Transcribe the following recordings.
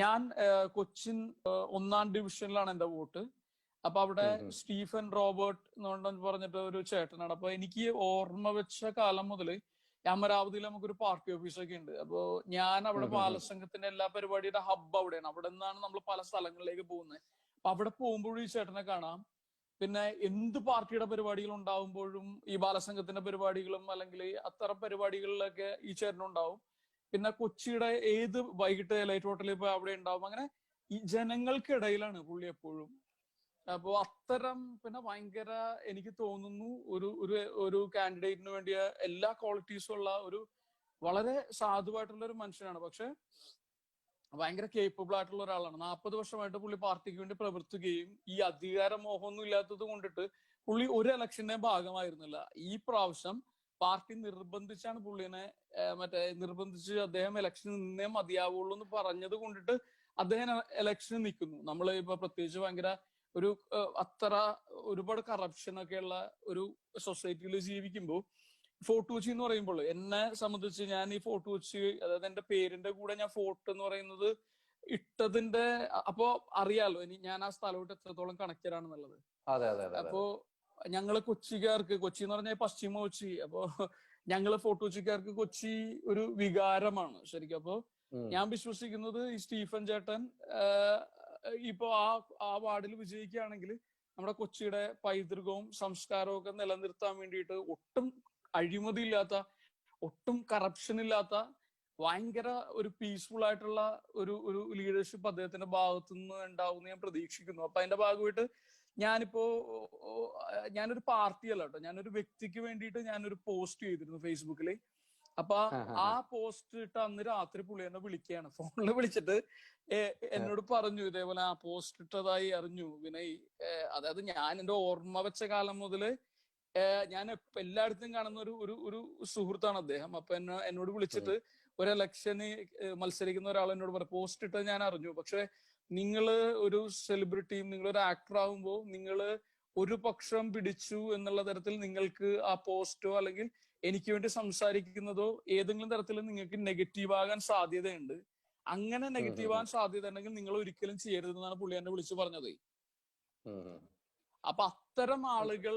ഞാൻ കൊച്ചിൻ ഒന്നാം ഡിവിഷനിലാണ് എന്റെ വോട്ട്. അപ്പൊ അവിടെ. സ്റ്റീഫൻ റോബർട്ട് എന്ന് പറഞ്ഞിട്ട് ഒരു ചേട്ടനാണ്. അപ്പൊ എനിക്ക് ഓർമ്മ വെച്ച കാലം മുതൽ അമരാവതിയിൽ നമുക്കൊരു പാർട്ടി ഓഫീസൊക്കെ ഉണ്ട്. അപ്പോ ഞാൻ അവിടെ. ബാലസംഘത്തിന്റെ എല്ലാ പരിപാടിയുടെ ഹബ്ബ് അവിടെയാണ്. അവിടെ നിന്നാണ് നമ്മൾ പല സ്ഥലങ്ങളിലേക്ക് പോകുന്നത്. അപ്പൊ അവിടെ പോകുമ്പോഴും ഈ ചേട്ടനെ കാണാം. പിന്നെ എന്ത് പാർട്ടിയുടെ പരിപാടികൾ ഉണ്ടാവുമ്പോഴും ഈ ബാലസംഘത്തിന്റെ പരിപാടികളും അല്ലെങ്കിൽ അത്തരം പരിപാടികളിലൊക്കെ ഈ ചേട്ടനുണ്ടാവും. പിന്നെ കൊച്ചിയുടെ ഏത് വൈകിട്ട് ലൈറ്റ് ഹോട്ടലിൽ പോയി അവിടെ ഉണ്ടാവും? അങ്ങനെ ഈ ജനങ്ങൾക്കിടയിലാണ് പുള്ളി എപ്പോഴും. അപ്പോ അത്തരം പിന്നെ ഭയങ്കര എനിക്ക് തോന്നുന്നു ഒരു ഒരു ഒരു കാൻഡിഡേറ്റിന് വേണ്ടിയ എല്ലാ ക്വാളിറ്റീസും ഉള്ള ഒരു വളരെ സാധുവായിട്ടുള്ള ഒരു മനുഷ്യനാണ്. പക്ഷെ ഭയങ്കര കേപ്പബിൾ ആയിട്ടുള്ള ഒരാളാണ്. നാൽപ്പത് വർഷമായിട്ട് പുള്ളി പാർട്ടിക്ക് വേണ്ടി പ്രവർത്തിക്കുകയും ഈ അധികാര മോഹമൊന്നും ഇല്ലാത്തത് കൊണ്ടിട്ട് പുള്ളി ഒരു ഇലക്ഷന്റെ ഭാഗമായിരുന്നില്ല. ഈ പ്രാവശ്യം പാർട്ടി നിർബന്ധിച്ചാണ് പുള്ളിനെ മറ്റേ നിർബന്ധിച്ച് അദ്ദേഹം ഇലക്ഷൻ നിന്നേ മതിയാവുള്ളൂ എന്ന് പറഞ്ഞത് കൊണ്ടിട്ട് അദ്ദേഹം ഇലക്ഷന് നിൽക്കുന്നു. നമ്മൾ ഇപ്പൊ പ്രത്യേകിച്ച് ഭയങ്കര ഒരു അത്ര ഒരുപാട് കറപ്ഷൻ ഒക്കെ ഉള്ള ഒരു സൊസൈറ്റിയിൽ ജീവിക്കുമ്പോൾ ഫോർട്ട് കൊച്ചി എന്ന് പറയുമ്പോൾ എന്നെ സംബന്ധിച്ച് ഞാൻ ഈ ഫോർട്ട് കൊച്ചി അതായത് എന്റെ പേരിന്റെ കൂടെ ഞാൻ ഫോർട്ട് എന്ന് പറയുന്നത് ഇട്ടതിന്റെ അപ്പോ അറിയാലോ ഇനി ഞാൻ ആ സ്ഥലമായിട്ട് എത്രത്തോളം കണക്റ്റഡ് ആണെന്നുള്ളത്. അപ്പോ ഞങ്ങൾ കൊച്ചിക്കാർക്ക് കൊച്ചി എന്ന് പറഞ്ഞാൽ പശ്ചിമ കൊച്ചി. അപ്പോ ഞങ്ങൾ ഫോർട്ട് കൊച്ചിക്കാർക്ക് കൊച്ചി ഒരു വികാരമാണ് ശരിക്കും. അപ്പോ ഞാൻ വിശ്വസിക്കുന്നത് ഈ സ്റ്റീഫൻ ചേട്ടൻ ഇപ്പൊ ആ ആ വാർഡിൽ വിജയിക്കുകയാണെങ്കിൽ നമ്മുടെ കൊച്ചിയുടെ പൈതൃകവും സംസ്കാരവും ഒക്കെ നിലനിർത്താൻ വേണ്ടിയിട്ട് ഒട്ടും അഴിമതി ഇല്ലാത്ത ഒട്ടും കറപ്ഷൻ ഇല്ലാത്ത ഭയങ്കര ഒരു പീസ്ഫുൾ ആയിട്ടുള്ള ഒരു ഒരു ലീഡർഷിപ്പ് അദ്ദേഹത്തിന്റെ ഭാഗത്തുനിന്ന് ഉണ്ടാവും ഞാൻ പ്രതീക്ഷിക്കുന്നു. അപ്പൊ അതിന്റെ ഭാഗമായിട്ട് ഞാനിപ്പോ ഞാനൊരു പാർട്ടി അല്ല കേട്ടോ ഞാനൊരു വ്യക്തിക്ക് വേണ്ടിയിട്ട് ഞാനൊരു പോസ്റ്റ് ചെയ്തിരുന്നു ഫേസ്ബുക്കിൽ. അപ്പൊ ആ പോസ്റ്റ് ഇട്ട് അന്ന് രാത്രി പുള്ളി എന്നെ വിളിക്കുകയാണ് ഫോണിൽ വിളിച്ചിട്ട് എന്നോട് പറഞ്ഞു ഇതേപോലെ ആ പോസ്റ്റ് ഇട്ടതായി അറിഞ്ഞു വിനയ്. അതായത് ഞാൻ എന്റെ ഓർമ്മ വെച്ച കാലം മുതൽ ഞാൻ എല്ലായിടത്തും കാണുന്ന ഒരു ഒരു ഒരു സുഹൃത്താണ് അദ്ദേഹം. അപ്പൊ എന്നെ എന്നോട് വിളിച്ചിട്ട് ഒരു ഇലക്ഷന് മത്സരിക്കുന്ന ഒരാൾ എന്നോട് പറഞ്ഞു പോസ്റ്റ് ഇട്ടത് ഞാൻ അറിഞ്ഞു. പക്ഷെ നിങ്ങൾ ഒരു സെലിബ്രിറ്റിയും നിങ്ങൾ ഒരു ആക്ടർ ആകുമ്പോൾ നിങ്ങൾ ഒരു പക്ഷം പിടിച്ചു എന്നുള്ള തരത്തിൽ നിങ്ങൾക്ക് ആ പോസ്റ്റോ അല്ലെങ്കിൽ എനിക്ക് വേണ്ടി സംസാരിക്കുന്നതോ ഏതെങ്കിലും തരത്തിൽ നിങ്ങൾക്ക് നെഗറ്റീവ് ആകാൻ സാധ്യതയുണ്ട്. അങ്ങനെ നെഗറ്റീവ് ആകാൻ സാധ്യത ഉണ്ടെങ്കിൽ നിങ്ങൾ ഒരിക്കലും ചെയ്യരുതെന്നാണ് പുള്ളി എന്നെ വിളിച്ചു പറഞ്ഞത്. അപ്പൊ അത്തരം ആളുകൾ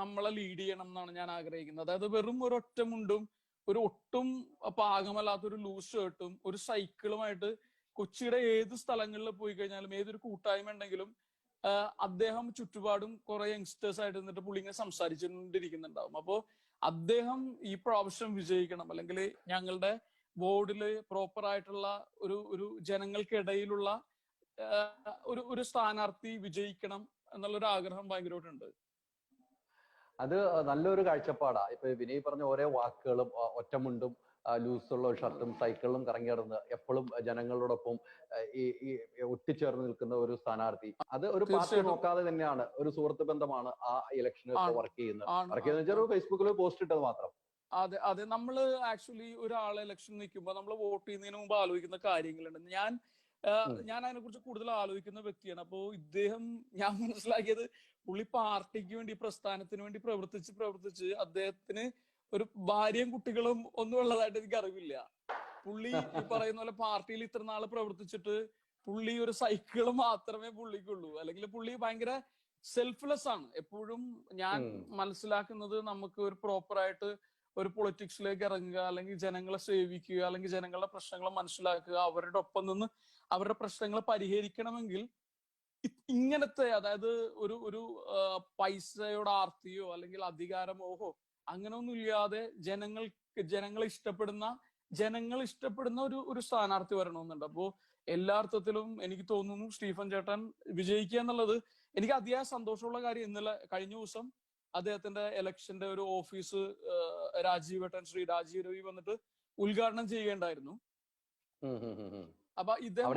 നമ്മളെ ലീഡ് ചെയ്യണം എന്നാണ് ഞാൻ ആഗ്രഹിക്കുന്നത്. അതായത് വെറും ഒരു ഒറ്റമുണ്ടും ഒരു ഒട്ടും പാകമല്ലാത്ത ഒരു ലൂസ് ഷർട്ടും ഒരു സൈക്കിളുമായിട്ട് കൊച്ചിയുടെ ഏത് സ്ഥലങ്ങളിൽ പോയി കഴിഞ്ഞാലും ഏതൊരു കൂട്ടായ്മ ഉണ്ടെങ്കിലും അദ്ദേഹം ചുറ്റുപാടും കുറെ യങ്സ്റ്റേഴ്സ് ആയിട്ട് നിന്നിട്ട് പുള്ളി ഇങ്ങനെ സംസാരിച്ചുകൊണ്ടിരിക്കുന്നുണ്ടാവും. അപ്പോ അദ്ദേഹം ഈ പ്രാവശ്യം വിജയിക്കണം. അല്ലെങ്കിൽ ഞങ്ങളുടെ ബോർഡിൽ പ്രോപ്പർ ആയിട്ടുള്ള ഒരു ഒരു ജനങ്ങൾക്കിടയിലുള്ള ഒരു ഒരു സ്ഥാനാർത്ഥി വിജയിക്കണം എന്നുള്ളൊരു ആഗ്രഹം ഭയങ്കരമായിട്ടുണ്ട്. അത് നല്ലൊരു കാഴ്ചപ്പാടാ. ഇപ്പൊ വിനയ് പറഞ്ഞ ഓരോ വാക്കുകളും ഒറ്റമുണ്ടും ലൂസുള്ള ഒരു ഷർട്ടും സൈക്കിളും കറങ്ങി നടന്ന് എപ്പോഴും ജനങ്ങളോടൊപ്പം ഈ ഒട്ടിച്ചേർന്ന് നിൽക്കുന്ന ഒരു സ്ഥാനാർത്ഥി. അത് ഒരു പാർട്ടി നോക്കാതെ തന്നെയാണ് ഒരു സുഹൃത്ത് ബന്ധമാണ് ആ ഇലക്ഷനിൽ വർക്ക് ചെയ്യുന്നത്. വർക്ക് ചെയ്യുന്നത് വെച്ചാൽ ഫേസ്ബുക്കിൽ പോസ്റ്റ് ഇട്ടത് മാത്രം. അതെ അതെ. നമ്മൾ ആക്ച്വലി ഒരാൾ ഇലക്ഷൻ നിൽക്കുമ്പോൾ നമ്മൾ വോട്ട് ചെയ്യുന്നതിന് മുമ്പ് ആലോചിക്കുന്ന കാര്യങ്ങളുണ്ട്. ഞാൻ ഞാൻ അതിനെക്കുറിച്ച് കൂടുതൽ ആലോചിക്കുന്ന വ്യക്തിയാണ്. അപ്പോൾ ഇദ്ദേഹം ഞാൻ മനസ്സിലാക്കിയത് പുള്ളി പാർട്ടിക്ക് വേണ്ടി പ്രസ്ഥാനത്തിന് വേണ്ടി പ്രവർത്തിച്ച് പ്രവർത്തിച്ച് അദ്ദേഹത്തിന് ഒരു ഭാര്യയും കുട്ടികളും ഒന്നും ഉള്ളതായിട്ട് എനിക്ക് അറിവില്ല. പുള്ളി ഈ പറയുന്ന പോലെ പാർട്ടിയിൽ ഇത്ര നാൾ പ്രവർത്തിച്ചിട്ട് പുള്ളി ഒരു സൈക്കിൾ മാത്രമേ പുള്ളിക്കുള്ളൂ. അല്ലെങ്കിൽ പുള്ളി ഭയങ്കര സെൽഫ്ലെസ് ആണ്. എപ്പോഴും ഞാൻ മനസ്സിലാക്കുന്നത് നമുക്ക് ഒരു പ്രോപ്പർ ആയിട്ട് ഒരു പൊളിറ്റിക്സിലേക്ക് ഇറങ്ങുക അല്ലെങ്കിൽ ജനങ്ങളെ സേവിക്കുക അല്ലെങ്കിൽ ജനങ്ങളുടെ പ്രശ്നങ്ങൾ മനസ്സിലാക്കുക അവരുടെ ഒപ്പം നിന്ന് അവരുടെ പ്രശ്നങ്ങൾ പരിഹരിക്കണമെങ്കിൽ ഇങ്ങനത്തെ അതായത് ഒരു ഒരു പൈസയോട് പൈസയുടെ ആർത്തിയോ അല്ലെങ്കിൽ അധികാരമോഹോ അങ്ങനെയൊന്നും ഇല്ലാതെ ജനങ്ങൾക്ക് ജനങ്ങളെ ഇഷ്ടപ്പെടുന്ന ജനങ്ങൾ ഇഷ്ടപ്പെടുന്ന ഒരു ഒരു സ്ഥാനാർത്ഥി വരണമെന്നുണ്ട്. അപ്പോ എല്ലാ അർത്ഥത്തിലും എനിക്ക് തോന്നുന്നു സ്റ്റീഫൻ ചേട്ടൻ വിജയിക്കുക എന്നുള്ളത് എനിക്ക് അതിയായ സന്തോഷമുള്ള കാര്യം ഇന്നലെ കഴിഞ്ഞ ദിവസം അദ്ദേഹത്തിന്റെ ഇലക്ഷന്റെ ഒരു ഓഫീസ് രാജീവ് ഏട്ടൻ ശ്രീ രാജീവ് രവി വന്നിട്ട് ഉദ്ഘാടനം ചെയ്യുകയുണ്ടായിരുന്നു. അപ്പൊ ഇദ്ദേഹം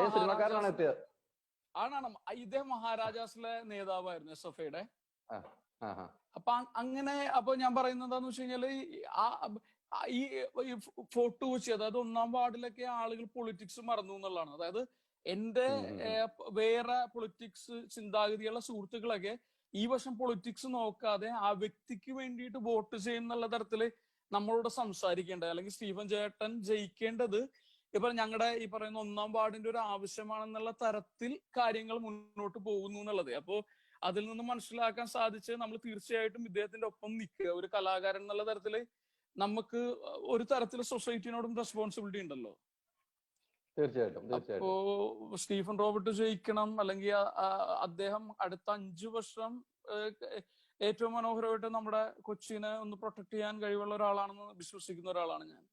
ആണാണ്. ഇദ്ദേഹം മഹാരാജാസിലെ നേതാവായിരുന്നു എസ് എഫ് ഐയുടെ. അപ്പൊ അങ്ങനെ അപ്പൊ ഞാൻ പറയുന്നത് എന്താന്ന് വെച്ച് കഴിഞ്ഞാൽ ഈ ഫോർട്ട് കൊച്ചി അതായത് ഒന്നാം വാർഡിലൊക്കെ ആളുകൾ പൊളിറ്റിക്സ് മറന്നു എന്നുള്ളതാണ്. അതായത് എന്റെ വേറെ പൊളിറ്റിക്സ് ചിന്താഗതിയുള്ള സുഹൃത്തുക്കളൊക്കെ ഈ വർഷം പൊളിറ്റിക്സ് നോക്കാതെ ആ വ്യക്തിക്ക് വേണ്ടിയിട്ട് വോട്ട് ചെയ്യുന്നുള്ള തരത്തിൽ നമ്മളോട് സംസാരിക്കേണ്ടത്. അല്ലെങ്കിൽ സ്റ്റീഫൻ ചേട്ടൻ ജയിക്കേണ്ടത് ഇപ്പൊ ഞങ്ങളുടെ ഈ പറയുന്ന ഒന്നാം വാർഡിന്റെ ഒരു ആവശ്യമാണെന്നുള്ള തരത്തിൽ കാര്യങ്ങൾ മുന്നോട്ട് പോകുന്നു എന്നുള്ളത്. അപ്പോ അതിൽ നിന്ന് മനസ്സിലാക്കാൻ സാധിച്ച് നമ്മൾ തീർച്ചയായിട്ടും ഇദ്ദേഹത്തിന്റെ ഒപ്പം നിൽക്കുക. ഒരു കലാകാരൻ എന്നുള്ള തരത്തിൽ നമുക്ക് ഒരു തരത്തിൽ സൊസൈറ്റിനോടും റെസ്പോൺസിബിലിറ്റി ഉണ്ടല്ലോ. തീർച്ചയായിട്ടും അപ്പോ സ്റ്റീഫൻ റോബർട്ട് ജയിക്കണം അല്ലെങ്കിൽ അദ്ദേഹം അടുത്ത അഞ്ചു വർഷം ഏറ്റവും മനോഹരമായിട്ട് നമ്മുടെ കൊച്ചിനെ ഒന്ന് പ്രൊട്ടക്ട് ചെയ്യാൻ കഴിവുള്ള ഒരാളാണെന്ന് വിശ്വസിക്കുന്ന ഒരാളാണ് ഞാൻ.